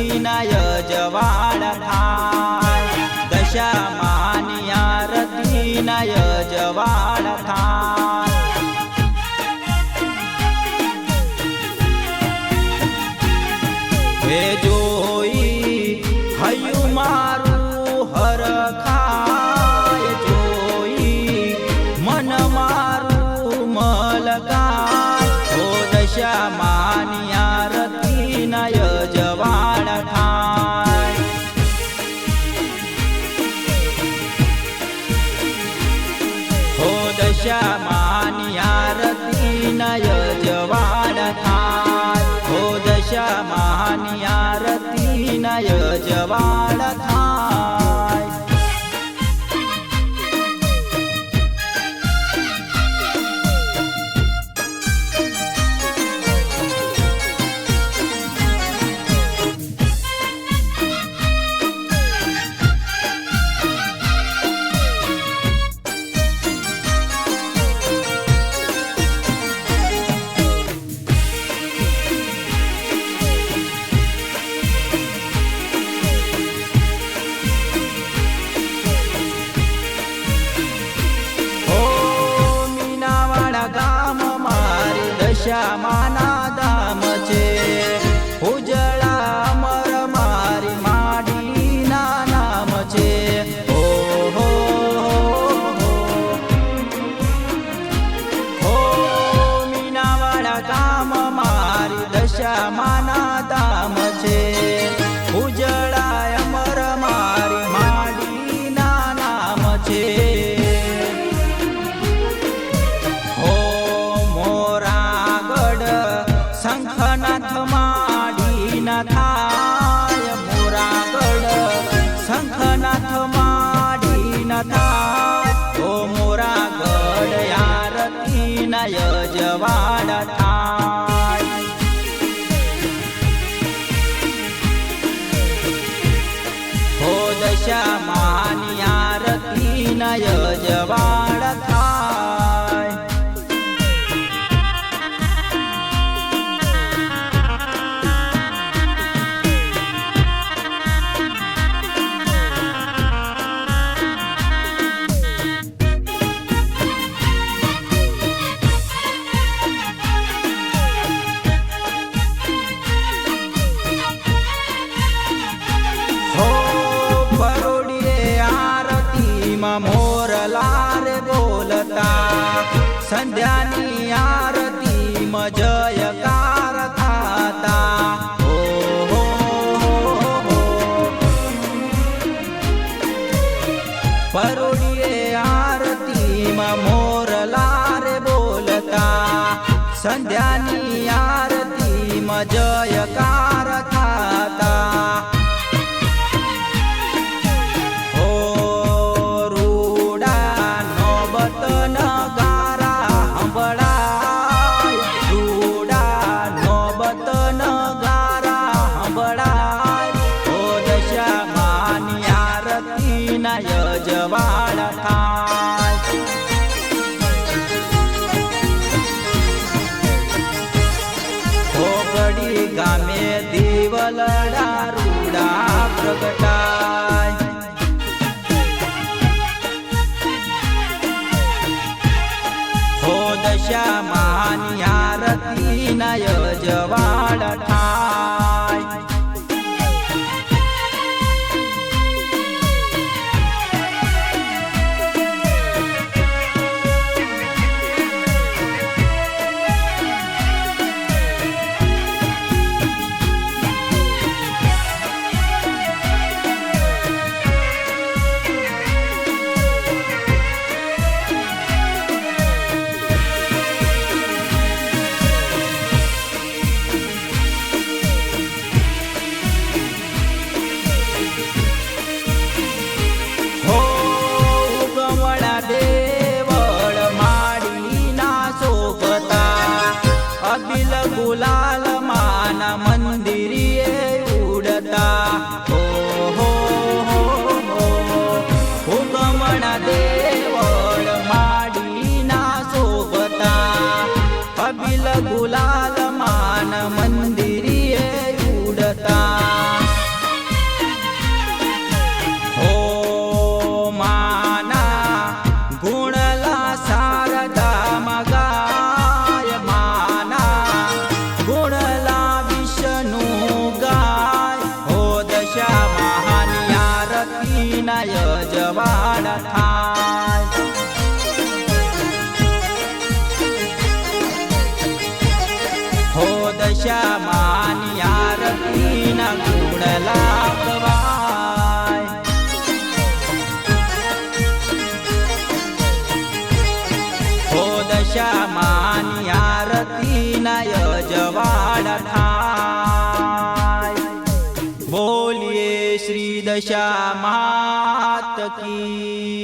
વિનાય જવાળ થાય દશા માની આરતી નય જવાળ થાય હે દશા માની આરતી નય મારી દામ છે ઉજળા અમર મારી માડીના નામ છે ઓ હો હો મીનાવાડા ગામ મારી દશામાના જવાડ થાય હો દશામાની આરતી નય જવાડ સંધ્યાની આરતી મજયકાર થાતા. પરોડીએ આરતીમાં મોરલા રે બોલતા. સંધ્યાની આરતીમાં જયકાર જવાળ Lola. હો દશા માની આરતી ના ગુણ લાગવાય હો દશામાની આરતી નય જવાડ થાય બોલીએ શ્રી દશા માત કી